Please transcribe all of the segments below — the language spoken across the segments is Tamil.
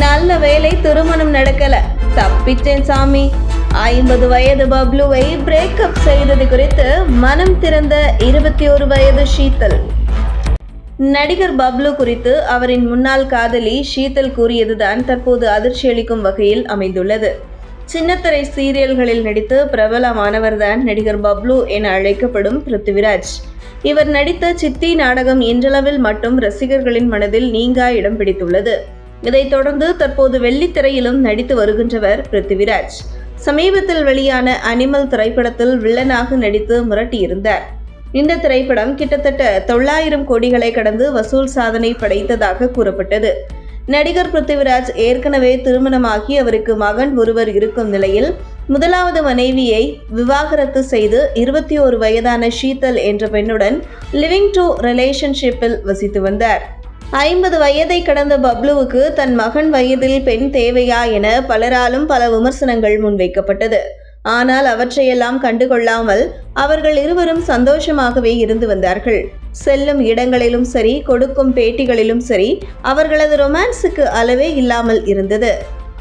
நல்ல வேலை திருமணம் நடக்கல. தப்பிச்சேன் சாமி. ஐம்பது வயது பப்ளுவை பிரேக்கப் செய்தது குறித்து மனம் திறந்த இருபத்தி ஒரு வயது ஷீதல் நடிகர் பப்ளு குறித்து அவரின் முன்னாள் காதலி ஷீதல் கூறியதுதான் தற்போது அதிர்ச்சியளிக்கும் வகையில் அமைந்துள்ளது. சின்னத்திரை சீரியல்களில் நடித்து பிரபலமானவர்தான் நடிகர் பப்ளு என அழைக்கப்படும் பிருத்திவிராஜ் இவர் நடித்த சித்தி நாடகம் இன்றளவில் மட்டும் ரசிகர்களின் மனதில் நீங்கா இடம் பிடித்துள்ளது. இதைத் தொடர்ந்து தற்போது வெள்ளித்திரையிலும் நடித்து வருகின்றவர் பிருத்திவிராஜ். சமீபத்தில் வெளியான அனிமல் திரைப்படத்தில் வில்லனாக நடித்து மிரட்டியிருந்தார். இந்த திரைப்படம் கிட்டத்தட்ட தொள்ளாயிரம் கோடிகளை கடந்து வசூல் சாதனை படைத்ததாக கூறப்பட்டது. நடிகர் பிருத்திவிராஜ் ஏற்கனவே திருமணமாகி அவருக்கு மகன் ஒருவர் இருக்கும் நிலையில் முதலாவது மனைவியை விவாகரத்து செய்து இருபத்தி ஒரு வயதான ஷீதல் என்ற பெண்ணுடன் லிவிங் டு ரிலேஷன்ஷிப்பில் வசித்து வந்தார். ஐம்பது வயதை கடந்த பப்ளுவுக்கு தன் மகன் வயதில் பெண் தேவையா என பலராலும் பல விமர்சனங்கள் முன்வைக்கப்பட்டது. ஆனால் அவற்றையெல்லாம் கண்டுகொள்ளாமல் அவர்கள் இருவரும் சந்தோஷமாகவே இருந்து வந்தார்கள். செல்லும் இடங்களிலும் சரி கொடுக்கும் பேட்டிகளிலும் சரி அவர்களது ரொமான்ஸுக்கு அளவே இல்லாமல் இருந்தது.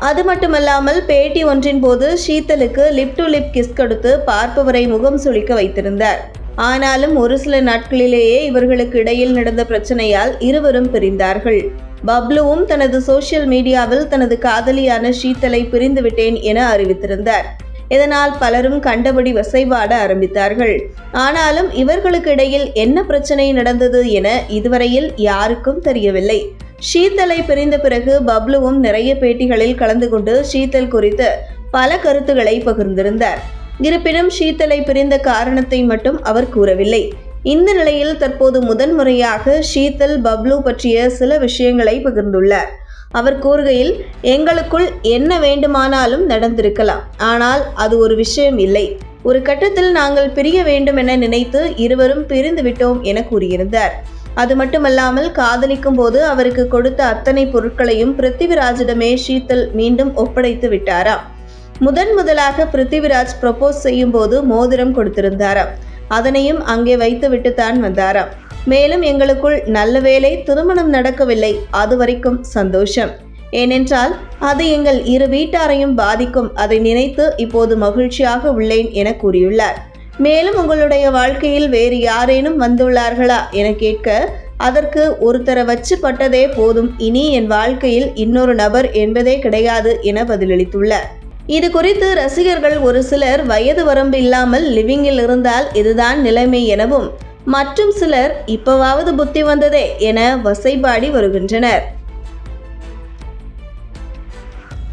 அது மட்டுமல்லாமல் பேட்டி ஒன்றின் போது ஷீத்தலுக்கு லிப் டு லிப் கிஸ் கொடுத்து பார்ப்பவரை முகம் சுளிக்க வைத்திருந்தார். ஆனாலும் ஒரு சில நாட்களிலேயே இவர்களுக்கு இடையில் நடந்த பிரச்சனையால் இருவரும் பிரிந்தார்கள். பப்லுவும் தனது சோஷியல் மீடியாவில் தனது காதலியான ஷீத்தலை பிரிந்துவிட்டேன் என அறிவித்திருந்தார். இதனால் பலரும் கண்டபடி வசைபாட ஆரம்பித்தார்கள். ஆனாலும் இவர்களுக்கு இடையில் என்ன பிரச்சனை நடந்தது என இதுவரையில் யாருக்கும் தெரியவில்லை. ஷீத்தலை பிரிந்த பிறகு பப்லுவும் நிறைய பேட்டிகளில் கலந்து கொண்டு ஷீத்தல் குறித்து பல கருத்துக்களை பகிர்ந்திருந்தார். இருப்பினும் ஷீத்தலை பிரிந்த காரணத்தை மட்டும் அவர் கூறவில்லை. இந்த நிலையில் தற்போது முதன்முறையாக ஷீத்தல் பப்ளு பற்றிய சில விஷயங்களை பகிர்ந்துள்ளார். அவர் கூறுகையில் எங்களுக்குள் என்ன வேண்டுமானாலும் நடந்திருக்கலாம் ஆனால் அது ஒரு விஷயம் இல்லை. ஒரு கட்டத்தில் நாங்கள் பிரிய வேண்டும் என நினைத்து இருவரும் பிரிந்து விட்டோம் என கூறியிருந்தார். அது மட்டுமல்லாமல் காதலிக்கும் போது அவருக்கு கொடுத்த அத்தனை பொருட்களையும் பிருத்திவிராஜிடமே ஷீத்தல் மீண்டும் ஒப்படைத்து விட்டாராம். முதன் முதலாக பிருத்திவிராஜ் ப்ரப்போஸ் செய்யும் போது மோதிரம் கொடுத்திருந்தாராம். அதனையும் அங்கே வைத்துவிட்டு தான் வந்தாராம். மேலும் எங்களுக்குள் நல்ல வேளை திருமணம் நடக்கவில்லை. அது வரைக்கும் சந்தோஷம். ஏனென்றால் அது எங்கள் இரு வீட்டாரையும் பாதிக்கும். அதை நினைத்து இப்போது மகிழ்ச்சியாக உள்ளேன் என கூறியுள்ளார். மேலும் உங்களுடைய வாழ்க்கையில் வேறு யாரேனும் வந்துள்ளார்களா என கேட்க அதற்கு ஒருத்தரை வச்சு பட்டதே போதும். இனி என் வாழ்க்கையில் இன்னொரு நபர் என்பதே கிடையாது என பதிலளித்துள்ளார். இது குறித்து ரசிகர்கள் ஒரு சிலர் வயது வரம்பு இல்லாமல் லிவிங்கில் இருந்தால் இதுதான் நிலைமை எனவும் மற்றும் சிலர் இப்பவாவது புத்தி வந்ததே என வசைபாடி வருகின்றனர்.